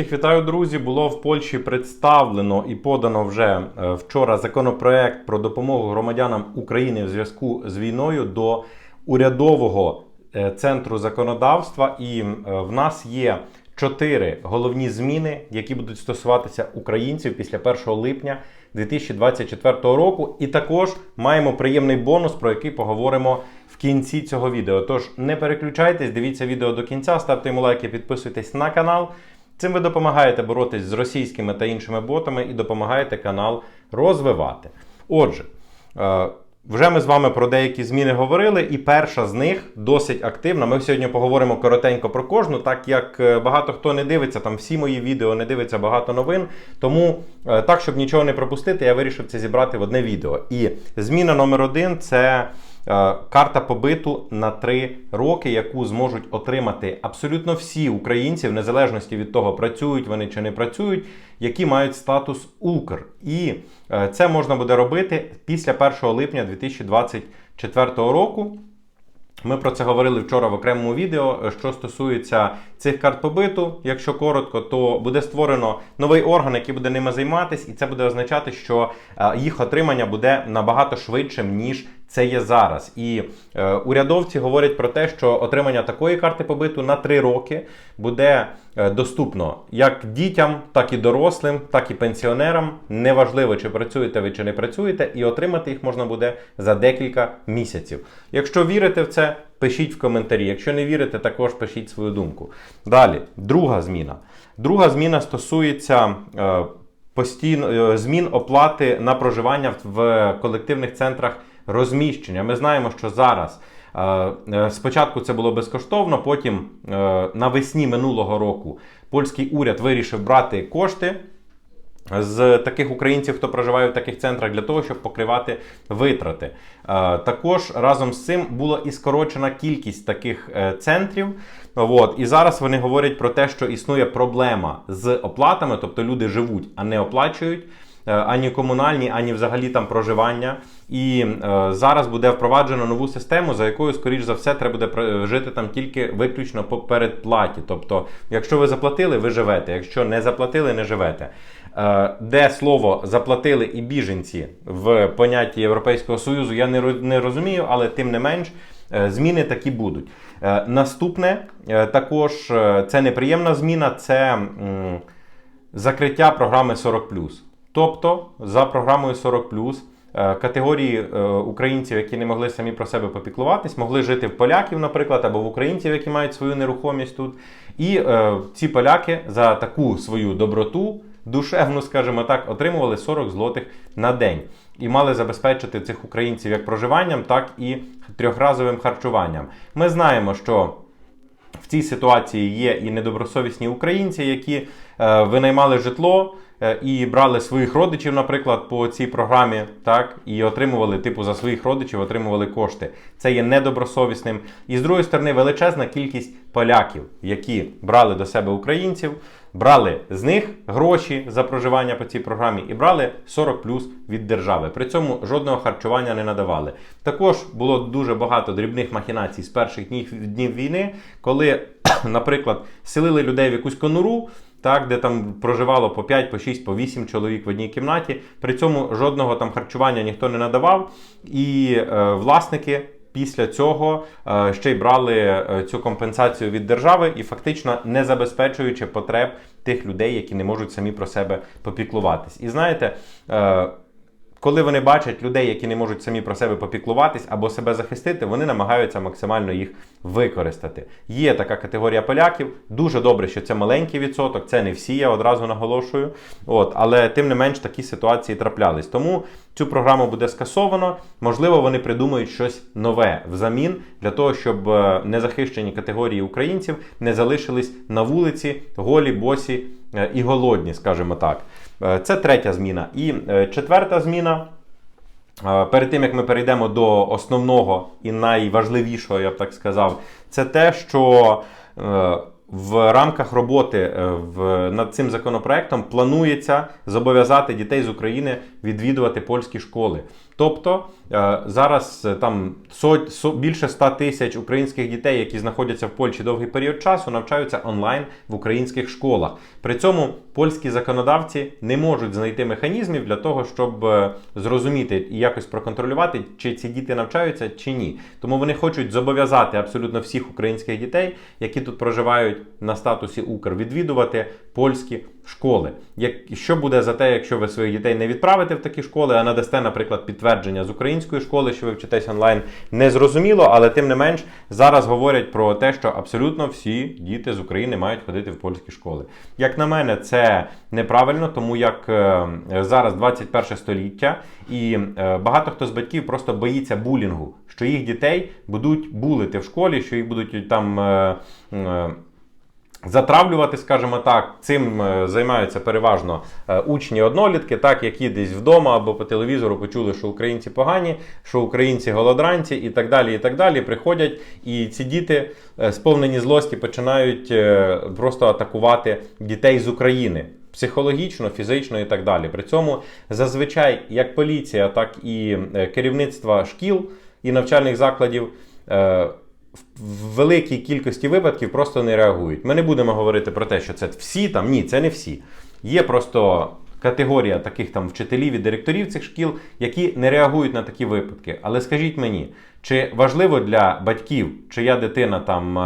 Всіх вітаю, друзі. Було в Польщі представлено і подано вже е, вчора законопроект про допомогу громадянам України в зв'язку з війною до урядового е, центру законодавства. І е, в нас є чотири головні зміни, які будуть стосуватися українців після 1 липня 2024 року. І також маємо приємний бонус, про який поговоримо в кінці цього відео. Тож не переключайтесь, дивіться відео до кінця, ставте йому лайки, підписуйтесь на канал. Цим ви допомагаєте боротись з російськими та іншими ботами і допомагаєте канал розвивати. Отже, е, вже ми з вами про деякі зміни говорили, і перша з них досить активна. Ми сьогодні поговоримо коротенько про кожну, так як е, багато хто не дивиться там всі мої відео, не дивиться багато новин. Тому е, так, щоб нічого не пропустити, я вирішив це зібрати в одне відео. І зміна номер один це. Е, Карта побиту на 3 роки, яку зможуть отримати абсолютно всі українці, в незалежності від того, працюють вони чи не працюють, які мають статус Укр. І е, це можна буде робити після 1 липня 2024 року. Ми про це говорили вчора в окремому відео. Що стосується цих карт побиту, якщо коротко, то буде створено новий орган, який буде ними займатися, і це буде означати, що е, їх отримання буде набагато швидшим, ніж це є зараз. І е, урядовці говорять про те, що отримання такої карти побиту на 3 роки буде е, доступно як дітям, так і дорослим, так і пенсіонерам. Неважливо, чи працюєте ви чи не працюєте, і отримати їх можна буде за декілька місяців. Якщо вірите в це, пишіть в коментарі. Якщо не вірите, також пишіть свою думку. Далі, друга зміна. Друга зміна стосується. Е, Постійно е, змін оплати на проживання в колективних центрах розміщення. Ми знаємо, що зараз е, е, спочатку це було безкоштовно, потім е, навесні минулого року польський уряд вирішив брати кошти. З таких українців, хто проживає в таких центрах, для того, щоб покривати витрати. Також разом з цим була і скорочена кількість таких центрів. От. І зараз вони говорять про те, що існує проблема з оплатами, тобто люди живуть, а не оплачують. Е, ані комунальні, ані взагалі там проживання. І е, зараз буде впроваджено нову систему, за якою, скоріш за все, треба буде жити там тільки виключно по передплаті. Тобто, якщо ви заплатили, ви живете. Якщо не заплатили, не живете. Е, де слово заплатили і біженці в понятті Європейського Союзу, я не розумію, але тим не менш. Е, зміни такі будуть. Наступне також це неприємна зміна, це закриття програми 40. Тобто, за програмою 40 е, категорії е, українців, які не могли самі про себе попіклуватись, могли жити в поляків, наприклад, або в українців, які мають свою нерухомість тут. І е, ці поляки за таку свою доброту, душевну, скажімо так, отримували 40 злотих на день і мали забезпечити цих українців як проживанням, так і трьохразовим харчуванням. Ми знаємо, що в цій ситуації є і недобросовісні українці, які е, винаймали житло. Е, і брали своїх родичів, наприклад, по цій програмі, так, і отримували, типу, за своїх родичів отримували кошти. Це є недобросовісним. І з другої сторони, величезна кількість поляків, які брали до себе українців, брали з них гроші за проживання по цій програмі і брали 40 плюс від держави. При цьому жодного харчування не надавали. Також було дуже багато дрібних махінацій з перших днів, днів війни, коли, наприклад, селили людей в якусь конуру так, де там проживало по 5, по 6, по 8 чоловік в одній кімнаті. При цьому жодного там харчування ніхто не надавав, і е, власники. Після цього е, ще й брали е, цю компенсацію від держави і фактично не забезпечуючи потреб тих людей, які не можуть самі про себе попіклуватись. І знаєте. Коли вони бачать людей, які не можуть самі про себе попіклуватись або себе захистити, вони намагаються максимально їх використати. Є така категорія поляків. Дуже добре, що це маленький відсоток, це не всі, я одразу наголошую. От, Але тим не менш такі ситуації траплялись. Тому цю програму буде скасовано. Можливо, вони придумають щось нове взамін для того, щоб е, незахищені категорії українців не залишились на вулиці голі, босі е, і голодні, скажімо так. Е, це третя зміна. І е, четверта зміна. Е, перед тим, як ми перейдемо до основного і найважливішого, я б так сказав, це те, що в рамках роботи над цим законопроектом планується зобов'язати дітей з України відвідувати польські школи. Тобто е, зараз е, там більше 100 тисяч українських дітей, які знаходяться в Польщі довгий період часу, навчаються онлайн в українських школах. При цьому польські законодавці не можуть знайти механізмів для того, щоб е, зрозуміти і якось проконтролювати, чи ці діти навчаються чи ні. Тому вони хочуть зобов'язати абсолютно всіх українських дітей, які тут проживають на статусі Укр, відвідувати польські школи. Як що буде за те, якщо ви своїх дітей не відправите в такі школи, а надасте, наприклад, підтвердження з української школи, що ви вчитесь онлайн, не зрозуміло, але тим не менш зараз говорять про те, що абсолютно всі діти з України мають ходити в польські школи. Як на мене, це неправильно, тому як е, зараз 21 століття, і е, багато хто з батьків просто боїться булінгу, що їх дітей будуть булити в школі, що їх будуть там. Затравлювати, скажімо так, цим е, займаються переважно е, учні однолітки, так які десь вдома або по телевізору почули, що українці погані, що українці голодранці і так далі. І так далі. Приходять, і ці діти, е, сповнені злості, починають просто атакувати дітей з України. Психологічно, фізично і так далі. При цьому зазвичай як поліція, так і керівництва шкіл і навчальних закладів в великій кількості випадків просто не реагують. Ми не будемо говорити про те, що це всі там. Ні, це не всі. Є просто категорія таких там вчителів і директорів цих шкіл, які не реагують на такі випадки. Але скажіть мені, чи важливо для батьків, чия дитина там.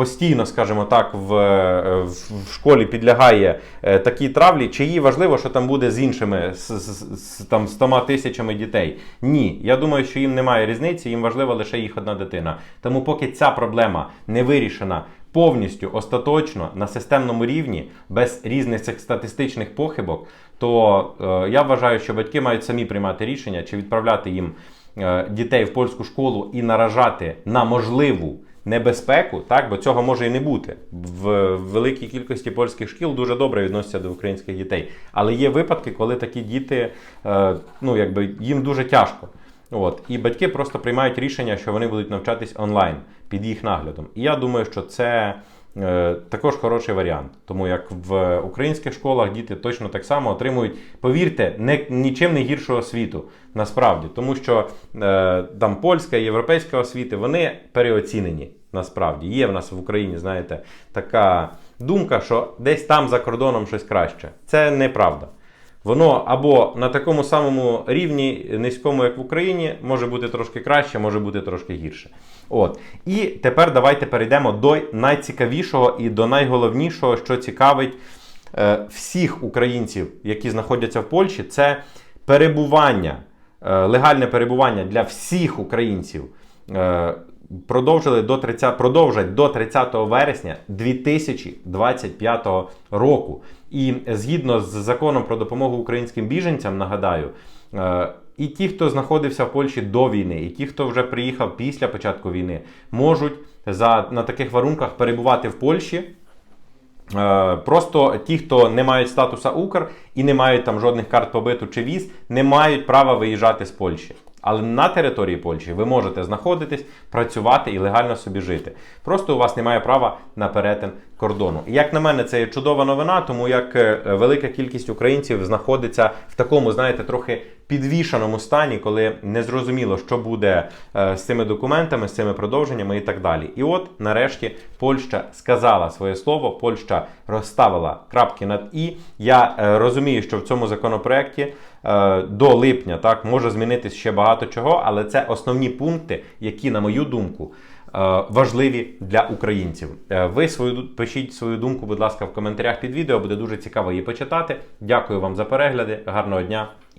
Постійно, скажімо так, в, е, в школі підлягає е, такій травлі, чи їй важливо, що там буде з іншими з, з, з там 100 тисячами дітей? Ні, я думаю, що їм немає різниці, їм важлива лише їх одна дитина. Тому поки ця проблема не вирішена повністю остаточно на системному рівні, без різних цих статистичних похибок, то е, я вважаю, що батьки мають самі приймати рішення, чи відправляти їм е, дітей в польську школу і наражати на можливу небезпеку, так, бо цього може і не бути. В великій кількості польських шкіл дуже добре відносяться до українських дітей. Але є випадки, коли такі діти, е, ну якби їм дуже тяжко. От, і батьки просто приймають рішення, що вони будуть навчатись онлайн під їх наглядом. І я думаю, що це також хороший варіант. Тому як в українських школах діти точно так само отримують, повірте, не, нічим не гіршого освіту насправді, тому що е, там польська і європейська освіти вони переоцінені. Насправді є в нас в Україні, знаєте, така думка, що десь там за кордоном щось краще. Це неправда. Воно або на такому самому рівні низькому, як в Україні, може бути трошки краще, може бути трошки гірше. От. І тепер давайте перейдемо до найцікавішого і до найголовнішого, що цікавить е, всіх українців, які знаходяться в Польщі, це перебування, е, легальне перебування для всіх українців. Е, продовжили до 30, продовжать до 30 вересня 2025 року. І згідно з законом про допомогу українським біженцям, нагадаю, е, і ті, хто знаходився в Польщі до війни, і ті, хто вже приїхав після початку війни, можуть за, на таких варунках перебувати в Польщі. Е, Просто ті, хто не мають статуса Укр і не мають там жодних карт побиту чи віз, не мають права виїжджати з Польщі. Але на території Польщі ви можете знаходитись, працювати і легально собі жити. Просто у вас немає права на перетин кордону. І як на мене, це є чудова новина, тому як е, велика кількість українців знаходиться в такому, знаєте, трохи підвішаному стані, коли не зрозуміло, що буде е, з цими документами, з цими продовженнями і так далі. І от нарешті Польща сказала своє слово, Польща розставила крапки над і. Я е, розумію, що в цьому законопроекті е, до липня так може змінитись ще багато чого, але це основні пункти, які, на мою думку, важливі для українців. Ви свою пишіть свою думку, будь ласка, в коментарях під відео. Буде дуже цікаво її почитати. Дякую вам за перегляди. Гарного дня